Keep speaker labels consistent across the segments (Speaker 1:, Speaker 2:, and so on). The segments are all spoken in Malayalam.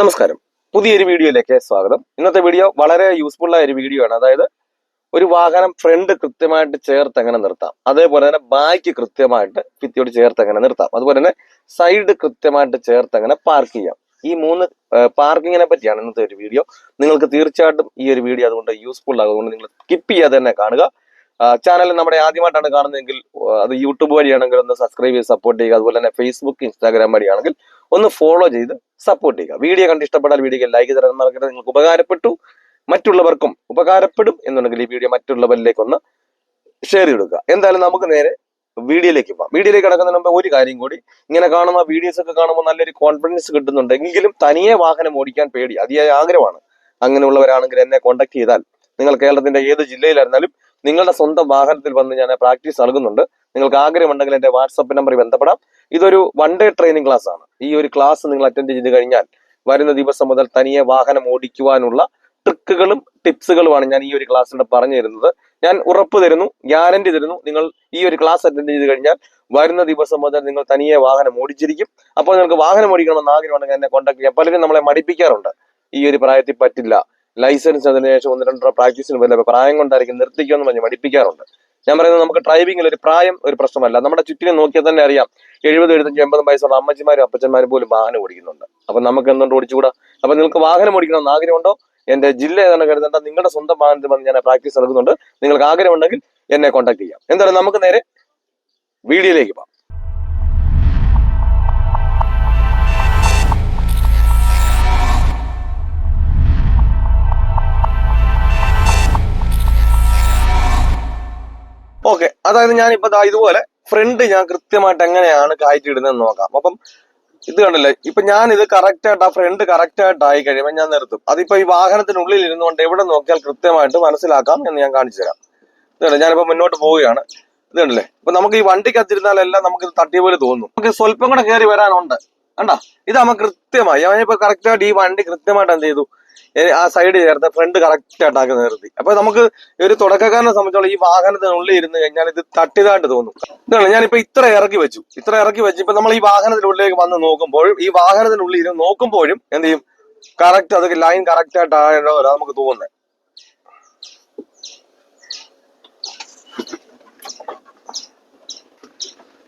Speaker 1: നമസ്കാരം. പുതിയൊരു വീഡിയോയിലേക്ക് സ്വാഗതം. ഇന്നത്തെ വീഡിയോ വളരെ യൂസ്ഫുൾ ആയ ഒരു വീഡിയോ ആണ്. അതായത് ഒരു വാഹനം ഫ്രണ്ട് കൃത്യമായിട്ട് ചേർത്ത് എങ്ങനെ നിർത്താം. അതേപോലെ തന്നെ ബാക്ക് കൃത്യമായിട്ട് ഭിത്തിയോട് ചേർത്ത് എങ്ങനെ നിർത്താം. അതുപോലെ തന്നെ സൈഡ് കൃത്യമായിട്ട് ചേർത്ത് എങ്ങനെ പാർക്ക് ചെയ്യാം. ഈ മൂന്ന് പാർക്കിങ്ങിനെ പറ്റിയാണ് ഇന്നത്തെ ഒരു വീഡിയോ. നിങ്ങൾക്ക് തീർച്ചയായിട്ടും ഈ ഒരു വീഡിയോ അതുകൊണ്ട് യൂസ്ഫുൾ ആകുന്നതുകൊണ്ട് നിങ്ങൾ സ്കിപ്പ് ചെയ്യാതെ തന്നെ കാണുക. ചാനൽ നമ്മുടെ ആദ്യമായിട്ടാണ് കാണുന്നതെങ്കിൽ അത് യൂട്യൂബ് വഴിയാണെങ്കിൽ ഒന്ന് സബ്സ്ക്രൈബ് ചെയ്ത് സപ്പോർട്ട് ചെയ്യുക. അതുപോലെ തന്നെ ഫേസ്ബുക്ക് ഇൻസ്റ്റാഗ്രാം വഴിയാണെങ്കിൽ ഒന്ന് ഫോളോ ചെയ്ത് സപ്പോർട്ട് ചെയ്യുക. വീഡിയോ കണ്ട് ഇഷ്ടപ്പെട്ടാൽ വീഡിയോക്ക് ലൈക്ക് തരാൻ മറക്കരുത്. നിങ്ങൾക്ക് ഉപകാരപ്പെട്ടു മറ്റുള്ളവർക്കും ഉപകാരപ്പെടും എന്നുണ്ടെങ്കിൽ ഈ വീഡിയോ മറ്റുള്ളവരിലേക്ക് ഒന്ന് ഷെയർ ചെയ്തെടുക്കുക എന്തായാലും നമുക്ക് നേരെ വീഡിയോയിലേക്ക് പോകാം. വീഡിയോയിലേക്ക് കിടക്കുന്നതിന് മുമ്പ് ഒരു കാര്യം കൂടി. ഇങ്ങനെ കാണുന്ന വീഡിയോസ് ഒക്കെ കാണുമ്പോൾ നല്ലൊരു കോൺഫിഡൻസ് കിട്ടുന്നുണ്ട് എങ്കിലും തനിയെ വാഹനം ഓടിക്കാൻ പേടി അതിയായ ആഗ്രഹമാണ്. അങ്ങനെയുള്ളവരാണെങ്കിൽ എന്നെ കോൺടാക്ട് ചെയ്താൽ നിങ്ങൾ കേരളത്തിന്റെ ഏത് ജില്ലയിലായിരുന്നാലും നിങ്ങളുടെ സ്വന്തം വാഹനത്തിൽ വന്ന് ഞാൻ പ്രാക്ടീസ് നൽകുന്നുണ്ട്. നിങ്ങൾക്ക് ആഗ്രഹമുണ്ടെങ്കിൽ എന്റെ വാട്സപ്പ് നമ്പറിൽ ബന്ധപ്പെടാം. ഇതൊരു വൺ ഡേ ട്രെയിനിങ് ക്ലാസ് ആണ്. ഈ ഒരു ക്ലാസ് നിങ്ങൾ അറ്റൻഡ് ചെയ്ത് കഴിഞ്ഞാൽ വരുന്ന ദിവസം മുതൽ തനിയെ വാഹനം ഓടിക്കുവാനുള്ള ട്രിക്കുകളും ടിപ്സുകളുമാണ് ഞാൻ ഈ ഒരു ക്ലാസ്സിലൂടെ പറഞ്ഞു തരുന്നത്. ഞാൻ ഉറപ്പ് തരുന്നു ഗ്യാരണ്ടി തരുന്നു നിങ്ങൾ ഈ ഒരു ക്ലാസ് അറ്റൻഡ് ചെയ്ത് കഴിഞ്ഞാൽ വരുന്ന ദിവസം മുതൽ നിങ്ങൾ തനിയെ വാഹനം ഓടിച്ചിരിക്കും. അപ്പോൾ നിങ്ങൾക്ക് വാഹനം ഓടിക്കണമെന്ന് ആഗ്രഹമുണ്ടെങ്കിൽ എന്നെ കോൺടാക്ട് ചെയ്യാം. പലരും നമ്മളെ മടിപ്പിക്കാറുണ്ട്. ഈ ഒരു പ്രായത്തിൽ പറ്റില്ല. ലൈസൻസ് അതിനുശേഷം ഒന്ന് രണ്ടര പ്രാക്ടീസിന് വല്ല പ്രായം കൊണ്ടായിരിക്കും നിർത്തിക്കുമെന്ന് പറഞ്ഞ് മടിപ്പിക്കാറുണ്ട്. ഞാൻ പറയുന്നത് നമുക്ക് ഡ്രൈവിംഗിൽ ഒരു പ്രായം ഒരു പ്രശ്നമല്ല. നമ്മുടെ ചുറ്റിനെ നോക്കിയാൽ തന്നെ അറിയാം. എഴുപത് എഴുപത്തഞ്ച് എൺപതും വയസ്സുള്ള അമ്മച്ചിമാരും അപ്പച്ചന്മാരും പോലും വാഹനം ഓടിക്കുന്നുണ്ട്. അപ്പൊ നമുക്ക് എന്തുകൊണ്ട് ഓടിച്ചുകൂടാ? അപ്പൊ നിങ്ങൾക്ക് വാഹനം ഓടിക്കണമെന്ന് ആഗ്രഹമുണ്ടോ? എന്റെ ജില്ല ഏതാണ് കരുതേണ്ട. നിങ്ങളുടെ സ്വന്തം വാഹനത്തിൽ വന്ന് ഞാൻ പ്രാക്ടീസ് നൽകുന്നുണ്ട് നിങ്ങൾക്ക് ആഗ്രഹമുണ്ടെങ്കിൽ എന്നെ കോൺടാക്ട് ചെയ്യാം. എന്തായാലും നമുക്ക് നേരെ വീഡിയോയിലേക്ക് പോകാം. ഓക്കെ അതായത് ഞാനിപ്പോ ഇതുപോലെ ഫ്രണ്ട് ഞാൻ കൃത്യമായിട്ട് എങ്ങനെയാണ് കായ്ച്ചിടുന്നതെന്ന് നോക്കാം. അപ്പം ഇത് കണ്ടില്ലേ? ഇപ്പൊ ഞാൻ ഇത് കറക്റ്റ് ആയിട്ട് ആ ഫ്രണ്ട് കറക്റ്റ് ആയിട്ട് ആയി കഴിയുമ്പോൾ ഞാൻ നിർത്തും. അതിപ്പോ ഈ വാഹനത്തിനുള്ളിൽ ഇരുന്നുകൊണ്ട് എവിടെ നോക്കിയാൽ കൃത്യമായിട്ട് മനസ്സിലാക്കാം എന്ന് ഞാൻ കാണിച്ചു തരാം. ഇത് കണ്ടോ ഞാനിപ്പോ മുന്നോട്ട് പോവുകയാണ്. ഇത് കണ്ടില്ലേ? ഇപ്പൊ നമുക്ക് ഈ വണ്ടിക്കത്തിരുന്നാലെല്ലാം നമുക്ക് ഇത് തട്ടിയ പോലെ തോന്നും. നമുക്ക് സ്വല്പം കൂടെ കയറി വരാനുണ്ട്. കണ്ടാ? ഇത് നമ്മൾ കൃത്യമായി. ഞാനിപ്പോ കറക്റ്റ് ആയിട്ട് ഈ വണ്ടി കൃത്യമായിട്ട് എന്ത് ചെയ്തു? ആ സൈഡ് ചേർത്ത് ഫ്രണ്ട് കറക്റ്റ് ആയിട്ട് ആക്കി നിർത്തി അപ്പൊ നമുക്ക് ഒരു തുടക്കക്കാരനെ സംബന്ധിച്ചോളം ഈ വാഹനത്തിനുള്ളിൽ ഇരുന്ന് കഴിഞ്ഞാൽ ഇത് തട്ടിയതായിട്ട് തോന്നും. ഇതാണ് ഞാനിപ്പോ ഇത്ര ഇറക്കി വെച്ചു. ഇത്ര ഇറക്കി വെച്ച് ഇപ്പൊ നമ്മൾ ഈ വാഹനത്തിനുള്ളിലേക്ക് വന്ന് നോക്കുമ്പോഴും ഈ വാഹനത്തിനുള്ളിൽ ഇരുന്ന് നോക്കുമ്പോഴും എന്ത് ചെയ്യും? കറക്റ്റ് അത് ലൈൻ കറക്റ്റ് ആയിട്ട് ആയതോ നമുക്ക് തോന്നുന്നത്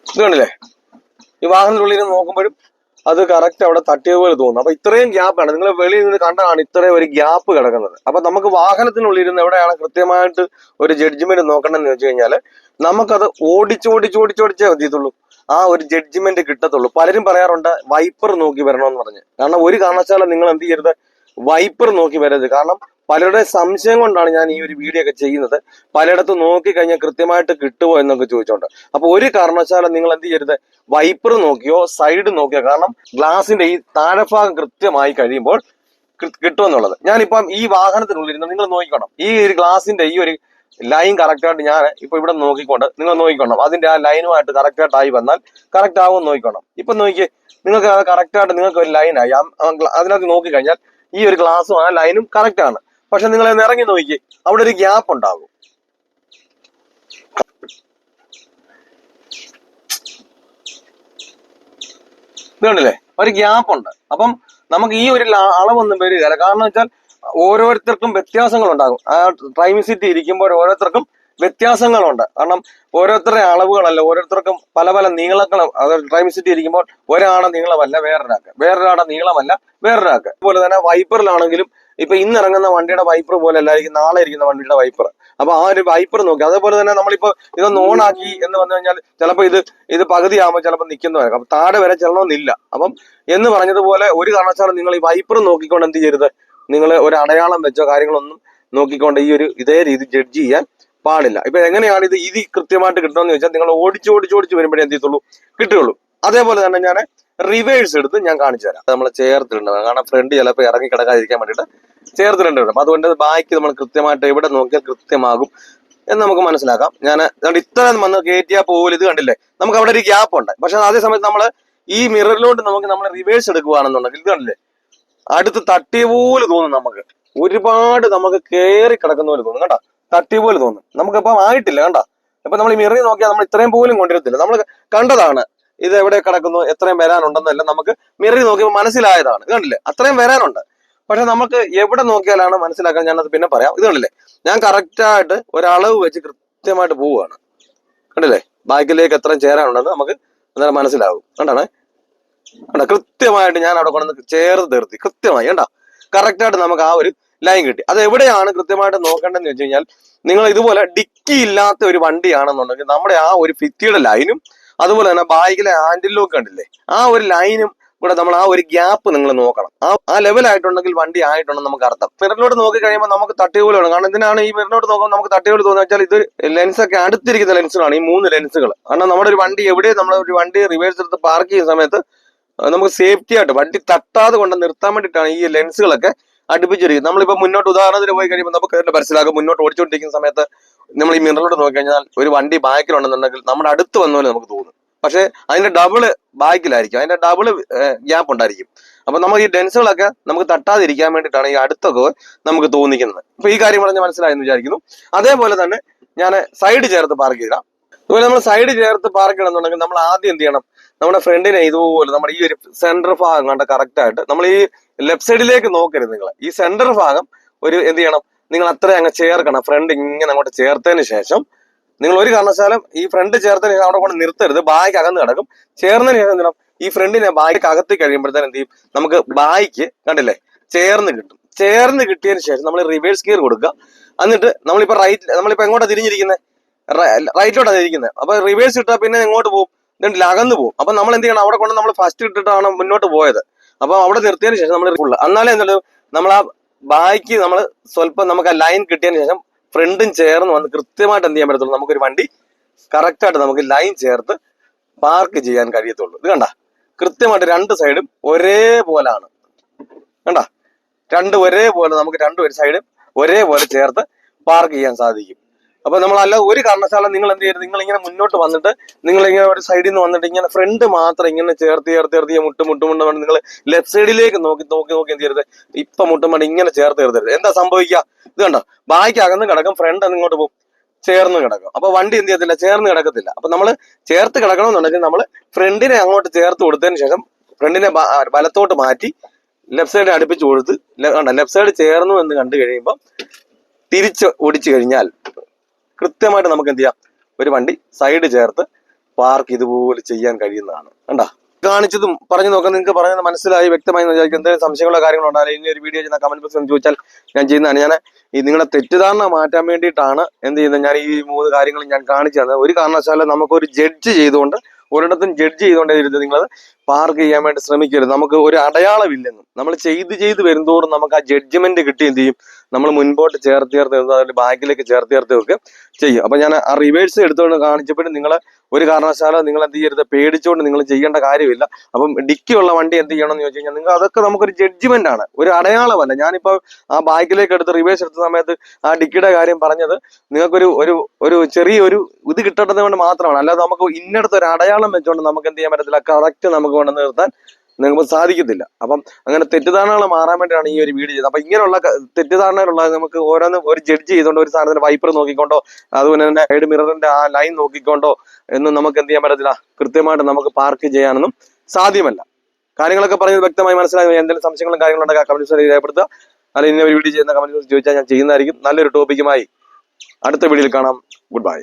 Speaker 1: ഇത് കണ്ടില്ലേ? ഈ വാഹനത്തിനുള്ളിൽ ഇരുന്ന് നോക്കുമ്പോഴും അത് കറക്റ്റ് അവിടെ തട്ടിയ പോലെ തോന്നും അപ്പൊ ഇത്രയും ഗ്യാപ്പാണ് നിങ്ങൾ വെളിയിൽ നിന്ന് കണ്ടാണ് ഇത്രയും ഒരു ഗ്യാപ്പ് കിടക്കുന്നത്. അപ്പൊ നമുക്ക് വാഹനത്തിനുള്ളിൽ ഇരുന്ന് എവിടെയാണ് കൃത്യമായിട്ട് ഒരു ജഡ്ജ്മെന്റ് നോക്കണമെന്ന് വെച്ച് കഴിഞ്ഞാൽ നമുക്കത് ഓടിച്ച് ഓടിച്ച് ഓടിച്ച് ഓടിച്ചേ മതിയത്തുള്ളൂ ആ ഒരു ജഡ്ജ്മെന്റ് കിട്ടത്തുള്ളൂ. പലരും പറയാറുണ്ട് വൈപ്പർ നോക്കി വരണമെന്ന് പറഞ്ഞ്. കാരണം ഒരു കാരണവശാലും നിങ്ങൾ എന്ത് ചെയ്യരുത്? വൈപ്പർ നോക്കി വരരുത്. കാരണം പലരുടെ സംശയം കൊണ്ടാണ് ഞാൻ ഈ ഒരു വീഡിയോ ഒക്കെ ചെയ്യുന്നത്. പലയിടത്ത് നോക്കി കഴിഞ്ഞാൽ കൃത്യമായിട്ട് കിട്ടുമോ എന്നൊക്കെ ചോദിച്ചോണ്ട്. അപ്പൊ ഒരു കാരണവശാലും നിങ്ങൾ എന്ത് ചെയ്യരുത്? വൈപ്പർ നോക്കിയോ സൈഡ് നോക്കിയോ കാരണം ഗ്ലാസിന്റെ ഈ താഴെഭാഗം കൃത്യമായി കഴിയുമ്പോൾ കിട്ടുമെന്നുള്ളത്. ഞാനിപ്പം ഈ വാഹനത്തിനുള്ളിൽ ഇരുന്ന് നിങ്ങൾ നോക്കിക്കണം. ഈ ഒരു ഗ്ലാസിന്റെ ഈ ഒരു ലൈൻ കറക്റ്റ് ആയിട്ട് ഞാൻ ഇപ്പൊ ഇവിടെ നോക്കിക്കൊണ്ട് നിങ്ങൾ നോക്കിക്കണം. അതിന്റെ ആ ലൈനുമായിട്ട് കറക്റ്റ് ആയിട്ട് ആയി വന്നാൽ കറക്റ്റ് ആവും നോക്കിക്കണം. ഇപ്പൊ നോക്കി നിങ്ങൾക്ക് കറക്റ്റ് ആയിട്ട് നിങ്ങൾക്ക് ഒരു ലൈനായി അതിനകത്ത് നോക്കി കഴിഞ്ഞാൽ ഈ ഒരു ഗ്ലാസും ആ ലൈനും കറക്റ്റ് ആണ്. പക്ഷെ നിങ്ങൾ ഇറങ്ങി നോക്കി അവിടെ ഒരു ഗ്യാപ്പ് ഉണ്ടാകും. ഇതുണ്ടല്ലേ ഒരു ഗ്യാപ്പ് ഉണ്ട്. അപ്പം നമുക്ക് ഈ ഒരു അളവൊന്നും വരികയില്ല കാരണം വെച്ചാൽ ഓരോരുത്തർക്കും വ്യത്യാസങ്ങൾ ഉണ്ടാകും ആ ട്രൈമിസിറ്റി ഇരിക്കുമ്പോൾ ഓരോരുത്തർക്കും വ്യത്യാസങ്ങളുണ്ട്. കാരണം ഓരോരുത്തരുടെ അളവുകളല്ല ഓരോരുത്തർക്കും പല പല നീളങ്ങളും അതായത് ട്രൈമിസിറ്റി ഇരിക്കുമ്പോൾ ഒരാളുടെ നീളമല്ല വേറൊരാൾക്ക്. വേറൊരാളുടെ നീളമല്ല വേറൊരാൾക്ക്. അതുപോലെ തന്നെ വൈപ്പറിലാണെങ്കിലും ഇപ്പൊ ഇന്ന് ഇറങ്ങുന്ന വണ്ടിയുടെ വൈപ്പർ പോലെ അല്ലായിരിക്കും നാളെ ഇരിക്കുന്ന വണ്ടിയുടെ വൈപ്പർ അപ്പൊ ആ ഒരു വൈപ്പർ നോക്കി. അതേപോലെ തന്നെ നമ്മളിപ്പോ ഇതൊന്ന് ആക്കി എന്ന് വന്നു കഴിഞ്ഞാൽ ചിലപ്പോൾ ഇത് ഇത് പകുതിയാകുമ്പോൾ ചിലപ്പോൾ നിൽക്കുന്നതായിരിക്കും അപ്പൊ താഴെ വരെ ചെല്ലണമെന്നില്ല. അപ്പം എന്ന് പറഞ്ഞതുപോലെ ഒരു കാരണവശാലും നിങ്ങൾ ഈ വൈപ്പർ നോക്കിക്കൊണ്ട് എന്ത് ചെയ്യരുത്. നിങ്ങൾ ഒരു അടയാളം വെച്ചോ കാര്യങ്ങളൊന്നും നോക്കിക്കൊണ്ട് ഈ ഒരു ഇതേ രീതി ജഡ്ജ് ചെയ്യാൻ പാടില്ല. ഇപ്പൊ എങ്ങനെയാണ് ഇത് ഇത് കൃത്യമായിട്ട് കിട്ടണമെന്ന് ചോദിച്ചാൽ നിങ്ങൾ ഓടിച്ച് ഓടിച്ച് ഓടിച്ച് വരുമ്പോഴേ എന്ത് ചെയ്യത്തുള്ളൂ? കിട്ടുകയുള്ളൂ. അതേപോലെ തന്നെ ഞാൻ റിവേഴ്സ് എടുത്ത് ഞാൻ കാണിച്ചു തരാം. നമ്മൾ ചേർത്തിട്ടുണ്ട് കാരണം ഫ്രണ്ട് ചിലപ്പോൾ ഇറങ്ങി കിടക്കാതിരിക്കാൻ വേണ്ടിയിട്ട് ചേർത്തിട്ടുണ്ട് അതുകൊണ്ട് ബാക്കി നമ്മൾ കൃത്യമായിട്ട് എവിടെ നോക്കിയാൽ കൃത്യമാകും എന്ന് നമുക്ക് മനസ്സിലാക്കാം. ഞാൻ അതുകൊണ്ട് ഇത്ര വന്ന് കയറ്റിയാൽ പോലും ഇത് കണ്ടില്ലേ? നമുക്ക് അവിടെ ഒരു ഗ്യാപ്പ് ഉണ്ട്. പക്ഷെ അതേ സമയത്ത് നമ്മൾ ഈ മിററിലോട്ട് നമുക്ക് നമ്മൾ റിവേഴ്സ് എടുക്കുകയാണെന്നുണ്ടെങ്കിൽ ഇത് കണ്ടില്ലേ? അടുത്ത് തട്ടിയ പോലെ തോന്നും നമുക്ക്. ഒരുപാട് നമുക്ക് കയറി കിടക്കുന്ന പോലെ തോന്നും. കണ്ടാ? തട്ടിയ പോലെ തോന്നും. നമുക്കിപ്പം ആയിട്ടില്ല. കണ്ടാ? ഇപ്പൊ നമ്മൾ ഈ മിറി നോക്കിയാൽ നമ്മൾ ഇത്രയും പോലും കൊണ്ടിരത്തില്ല നമ്മൾ കണ്ടതാണ്. ഇത് എവിടെ കിടക്കുന്നു എത്രയും വരാനുണ്ടെന്നെല്ലാം നമുക്ക് മിറി നോക്കിയപ്പോൾ മനസ്സിലായതാണ്. കണ്ടില്ലേ? അത്രയും വരാനുണ്ട്. പക്ഷെ നമുക്ക് എവിടെ നോക്കിയാലാണ് മനസ്സിലാക്കാൻ ഞാനത് പിന്നെ പറയാം. ഇത് കണ്ടില്ലേ? ഞാൻ കറക്റ്റായിട്ട് ഒരളവ് വെച്ച് കൃത്യമായിട്ട് പോവുകയാണ്. കണ്ടില്ലേ? ബാക്കിലേക്ക് എത്രയും ചേരാനുണ്ടെന്ന് നമുക്ക് അന്നേരം മനസ്സിലാവും കണ്ടാണ്? കണ്ട? കൃത്യമായിട്ട് ഞാൻ അവിടെ കൊണ്ടുവന്ന് ചേർത്ത് നിർത്തി. കൃത്യമായി കണ്ട? കറക്റ്റായിട്ട് നമുക്ക് ആ ഒരു ലൈൻ കിട്ടി. അത് എവിടെയാണ് കൃത്യമായിട്ട് നോക്കേണ്ടതെന്ന് വെച്ച് കഴിഞ്ഞാൽ നിങ്ങൾ ഇതുപോലെ ഡിക്കി ഇല്ലാത്ത ഒരു വണ്ടിയാണെന്നുണ്ടെങ്കിൽ നമ്മുടെ ആ ഒരു ഭിത്തിയുടെ ലൈനും അതുപോലെ തന്നെ ബാഗിലെ ഹാൻഡിൽ ലോക്ക് കണ്ടില്ലേ? ആ ഒരു ലൈനും ഇവിടെ നമ്മൾ ആ ഒരു ഗ്യാപ്പ് നിങ്ങൾ നോക്കണം. ആ ആ ലെവലായിട്ടുണ്ടെങ്കിൽ വണ്ടി ആയിട്ടുണ്ടെന്ന് നമുക്ക് അർത്ഥം. മിററിലോട്ട് നോക്കി കഴിയുമ്പോൾ നമുക്ക് തട്ടിയോൽ വേണം കാരണം എന്തിനാണ് ഈ മിററിലോട്ട് നോക്കുമ്പോൾ നമുക്ക് തട്ടിപോലെ തോന്നുക? വെച്ചാൽ ഇത് ലെൻസൊക്കെ അടുത്തിരിക്കുന്ന ലെൻസുകളാണ് ഈ മൂന്ന് ലെൻസുകൾ കാരണം നമ്മുടെ ഒരു വണ്ടി എവിടെ നമ്മൾ ഒരു വണ്ടി റിവേഴ്സ് എടുത്ത് പാർക്ക് ചെയ്യുന്ന സമയത്ത് നമുക്ക് സേഫ്റ്റി ആയിട്ട് വണ്ടി തട്ടാതെ കൊണ്ട് നിർത്താൻ വേണ്ടിയിട്ടാണ് ഈ ലെൻസുകളൊക്കെ അടുപ്പിച്ചിരിക്കുന്നത്. നമ്മളിപ്പോൾ മുന്നോട്ട് ഉദാഹരണത്തിന് പോയി കഴിയുമ്പോൾ നമുക്ക് മനസ്സിലാകും മുന്നോട്ട് ഓടിച്ചുകൊണ്ടിരിക്കുന്ന സമയത്ത് നമ്മൾ ഈ മിററിലോട്ട് നോക്കി കഴിഞ്ഞാൽ ഒരു വണ്ടി ബാക്കിലുണ്ടെന്നുണ്ടെങ്കിൽ നമ്മുടെ അടുത്ത് വന്ന പോലെ നമുക്ക് തോന്നും. പക്ഷെ അതിന്റെ ഡബിൾ ബാക്കിലായിരിക്കും. അതിന്റെ ഡബിൾ ഗ്യാപ്പ് ഉണ്ടായിരിക്കും. അപ്പൊ നമ്മൾ ഈ ഡെൻസുകളൊക്കെ നമുക്ക് തട്ടാതിരിക്കാൻ വേണ്ടിയിട്ടാണ് ഈ അടുത്തൊക്കെ നമുക്ക് തോന്നിക്കുന്നത്. അപ്പൊ ഈ കാര്യം പറഞ്ഞ് മനസ്സിലായെന്ന് വിചാരിക്കുന്നു. അതേപോലെ തന്നെ ഞാൻ സൈഡ് ചേർത്ത് പാർക്ക് ചെയ്താം അതുപോലെ നമ്മൾ സൈഡ് ചേർത്ത് പാർക്ക് ചെയ്യണമെന്നുണ്ടെങ്കിൽ നമ്മൾ ആദ്യം എന്ത് ചെയ്യണം? നമ്മുടെ ഫ്രണ്ടിനെ ഇതുപോലെ നമ്മുടെ ഈ ഒരു സെന്റർ ഭാഗം കണ്ട കറക്റ്റ് ആയിട്ട് നമ്മൾ ഈ ലെഫ്റ്റ് സൈഡിലേക്ക് നോക്കരുത് നിങ്ങൾ. ഈ സെന്റർ ഭാഗം ഒരു എന്ത് ചെയ്യണം? നിങ്ങൾ അത്ര അങ്ങ് ചേർക്കണം. ഫ്രണ്ട് ഇങ്ങനെ അങ്ങോട്ട് ചേർത്തതിന് ശേഷം നിങ്ങൾ ഒരു കാരണവശാലും ഈ ഫ്രണ്ട് ചേർത്തതിന് ശേഷം അവിടെ കൊണ്ട് നിർത്തരുത്. ബായ്ക്ക് അകന്ന് കിടക്കും. ചേർന്നതിന് ശേഷം എന്തിനാ? ഈ ഫ്രണ്ടിനെ ബായ്ക്ക് അകത്തി കഴിയുമ്പോഴത്തേനും എന്ത് ചെയ്യും? നമുക്ക് ബായ്ക്ക് കണ്ടില്ലേ? ചേർന്ന് കിട്ടും. ചേർന്ന് കിട്ടിയതിന് ശേഷം നമ്മൾ റിവേഴ്സ് ഗിയർ കൊടുക്കുക. എന്നിട്ട് നമ്മളിപ്പോ റൈറ്റ് നമ്മളിപ്പോ എങ്ങോട്ടാ തിരിഞ്ഞിരിക്കുന്നത് റൈറ്റിലോട്ടാണ് തിരിക്കുന്നത് അപ്പോൾ റിവേഴ്സ് ഇട്ടാൽ പിന്നെ എങ്ങോട്ട് പോകും? എന്നിട്ട് അകന്ന് പോകും. അപ്പൊ നമ്മൾ എന്ത് ചെയ്യണം? അവിടെ കൊണ്ട് നമ്മൾ ഫസ്റ്റ് ഇട്ടിട്ടാണ് മുന്നോട്ട് പോയത്. അപ്പൊ അവിടെ നിർത്തിയതിന് ശേഷം നമ്മൾ ഫുള്ള് എന്നാലേ എന്നുള്ളൂ നമ്മൾ ആ ബായ്ക്ക് നമ്മൾ സ്വല്പം നമുക്ക് ആ ലൈൻ കിട്ടിയതിന് ശേഷം ഫ്രണ്ടും ചേർന്ന് വന്ന് കൃത്യമായിട്ട് എന്ത് ചെയ്യാൻ പറ്റത്തുള്ളൂ? നമുക്കൊരു വണ്ടി കറക്റ്റായിട്ട് നമുക്ക് ലൈൻ ചേർത്ത് പാർക്ക് ചെയ്യാൻ കഴിയത്തുള്ളൂ. ഇത് കണ്ട? കൃത്യമായിട്ട് രണ്ട് സൈഡും ഒരേപോലാണ്. കണ്ട? രണ്ട് ഒരേപോലെ നമുക്ക് രണ്ട് ഒരു സൈഡും ഒരേപോലെ ചേർത്ത് പാർക്ക് ചെയ്യാൻ സാധിക്കും. അപ്പൊ നമ്മൾ അല്ല ഒരു കാരണശാല നിങ്ങൾ എന്ത് ചെയ്യരുത്. നിങ്ങൾ ഇങ്ങനെ മുന്നോട്ട് വന്നിട്ട് നിങ്ങൾ ഇങ്ങനെ ഒരു സൈഡിൽ നിന്ന് വന്നിട്ട് ഇങ്ങനെ ഫ്രണ്ട് മാത്രം ഇങ്ങനെ ചേർത്ത് ചേർത്ത് ചേർത്ത് മുട്ട് മുട്ട് മുട്ട് നിങ്ങൾ ലെഫ്റ്റ് സൈഡിലേക്ക് നോക്കി നോക്കി നോക്കി എന്ത് ചെയ്യരുത്. ഇപ്പൊ മുട്ടുമ്പോൾ ഇങ്ങനെ ചേർത്ത് ചേർത്തരുത് എന്താ സംഭവിക്കുക ഇത് കണ്ടോ? ബാക്കി അകന്ന് കിടക്കും ഫ്രണ്ട് ഇങ്ങോട്ട് പോകും. ചേർന്ന് കിടക്കും. അപ്പൊ വണ്ടി എന്ത് ചെയ്യത്തില്ല? ചേർന്ന് കിടക്കത്തില്ല. അപ്പൊ നമ്മൾ ചേർത്ത് കിടക്കണമെന്നുണ്ടെങ്കിൽ നമ്മൾ ഫ്രണ്ടിനെ അങ്ങോട്ട് ചേർത്ത് കൊടുത്തതിന് ശേഷം ഫ്രണ്ടിനെ വലത്തോട്ട് മാറ്റി ലെഫ്റ്റ് സൈഡ് അടുപ്പിച്ച് കൊടുത്ത് ലെഫ്റ്റ് സൈഡ് ചേർന്നു എന്ന് കണ്ടു കഴിയുമ്പോൾ തിരിച്ച് ഓടിച്ചു കഴിഞ്ഞാൽ കൃത്യമായിട്ട് നമുക്ക് എന്ത് ചെയ്യാം? ഒരു വണ്ടി സൈഡ് ചേർത്ത് പാർക്ക് ഇതുപോലെ ചെയ്യാൻ കഴിയുന്നതാണ്. കണ്ടാ? കാണിച്ചതും പറഞ്ഞു നോക്കാൻ നിങ്ങൾക്ക് പറഞ്ഞത് മനസ്സിലായി വ്യക്തമായി വിചാരിക്കും എന്തെങ്കിലും സംശയങ്ങളോ കാര്യങ്ങളോ ഉണ്ടായാലും ഇനി ഒരു വീഡിയോ ചെയ്യുന്ന കമന്റ് ബോക്സിൽ ചോദിച്ചാൽ ഞാൻ ചെയ്യുന്നതാണ്. ഞാൻ ഈ നിങ്ങളുടെ തെറ്റിദ്ധാരണ മാറ്റാൻ വേണ്ടിയിട്ടാണ് എന്ത് ചെയ്യുന്നത്? ഞാൻ ഈ മൂന്ന് കാര്യങ്ങളും ഞാൻ കാണിച്ചു തന്നത്. ഒരു കാരണവശാലും നമുക്കൊരു ജഡ്ജ് ചെയ്തുകൊണ്ട് ഒരിടത്തും ജഡ്ജ് ചെയ്തുകൊണ്ടേ നിങ്ങൾ പാർക്ക് ചെയ്യാൻ വേണ്ടി ശ്രമിക്കരുത്. നമുക്ക് ഒരു അടയാളമില്ലെന്നും നമ്മൾ ചെയ്ത് ചെയ്ത് വരുന്തോറും നമുക്ക് ആ ജഡ്ജ്മെന്റ് കിട്ടി എന്ത് ചെയ്യും? നമ്മൾ മുൻപോട്ട് ചേർത്ത് ചേർത്ത് അതിൽ ബാക്കിലേക്ക് ചേർത്ത് ചേർത്ത് വെക്കുക ചെയ്യും. അപ്പൊ ഞാൻ ആ റിവേഴ്സ് എടുത്തുകൊണ്ട് കാണിച്ചപ്പോഴും നിങ്ങൾ ഒരു കാരണവശാലും നിങ്ങൾ എന്ത് ചെയ്യരുത് പേടിച്ചുകൊണ്ട് നിങ്ങൾ ചെയ്യേണ്ട കാര്യമില്ല. അപ്പം ഡിക്കിയുള്ള വണ്ടി എന്ത് ചെയ്യണം എന്ന് ചോദിച്ചു കഴിഞ്ഞാൽ നിങ്ങൾ അതൊക്കെ നമുക്കൊരു ജഡ്ജ്മെന്റ് ആണ് ഒരു അടയാളമല്ല. ഞാനിപ്പോ ആ ബാക്കിലേക്ക് എടുത്ത് റിവേഴ്സ് എടുത്ത സമയത്ത് ആ ഡിക്കിയുടെ കാര്യം പറഞ്ഞത് നിങ്ങൾക്കൊരു ഒരു ഒരു ചെറിയൊരു ഇത് കിട്ടേണ്ടത് കൊണ്ട് മാത്രമാണ്. അല്ലാതെ നമുക്ക് ഇന്നടത്ത് ഒരു അടയാളം വെച്ചുകൊണ്ട് നമുക്ക് എന്ത് ചെയ്യാൻ പറ്റത്തില്ല. കറക്റ്റ് നമുക്ക് കൊണ്ട് നിർത്താൻ നിങ്ങൾക്ക് സാധിക്കത്തില്ല. അപ്പം അങ്ങനെ തെറ്റിദ്ധാരണകൾ മാറാൻ വേണ്ടിയാണ് ഈ ഒരു വീഡിയോ ചെയ്തത്. അപ്പം ഇങ്ങനെയുള്ള തെറ്റിദ്ധാരണകളുള്ള നമുക്ക് ഓരോന്ന് ഒരു ജഡ്ജ് ചെയ്തുകൊണ്ട് ഒരു സാധനത്തിന് വൈപ്പർ നോക്കിക്കൊണ്ടോ അതുപോലെ തന്നെ സൈഡ് മിററിന്റെ ആ ലൈൻ നോക്കിക്കൊണ്ടോ എന്നും നമുക്ക് എന്ത് ചെയ്യാൻ പറ്റത്തില്ല? കൃത്യമായിട്ട് നമുക്ക് പാർക്ക് ചെയ്യാനൊന്നും സാധ്യമല്ല. കാര്യങ്ങളൊക്കെ പറഞ്ഞത് വ്യക്തമായി മനസ്സിലായി. എന്തെങ്കിലും സംശയങ്ങളും കാര്യങ്ങളും ഉണ്ടെങ്കിൽ കമന്റ് രേഖപ്പെടുത്തുക. അല്ലെങ്കിൽ ഇന്ന ഒരു വീഡിയോ ചെയ്യുന്ന കമന്റ് ചോദിച്ചാൽ ഞാൻ ചെയ്യുന്നതായിരിക്കും. നല്ലൊരു ടോപ്പിക്കുമായി അടുത്ത വീഡിയോയിൽ കാണാം. Good bye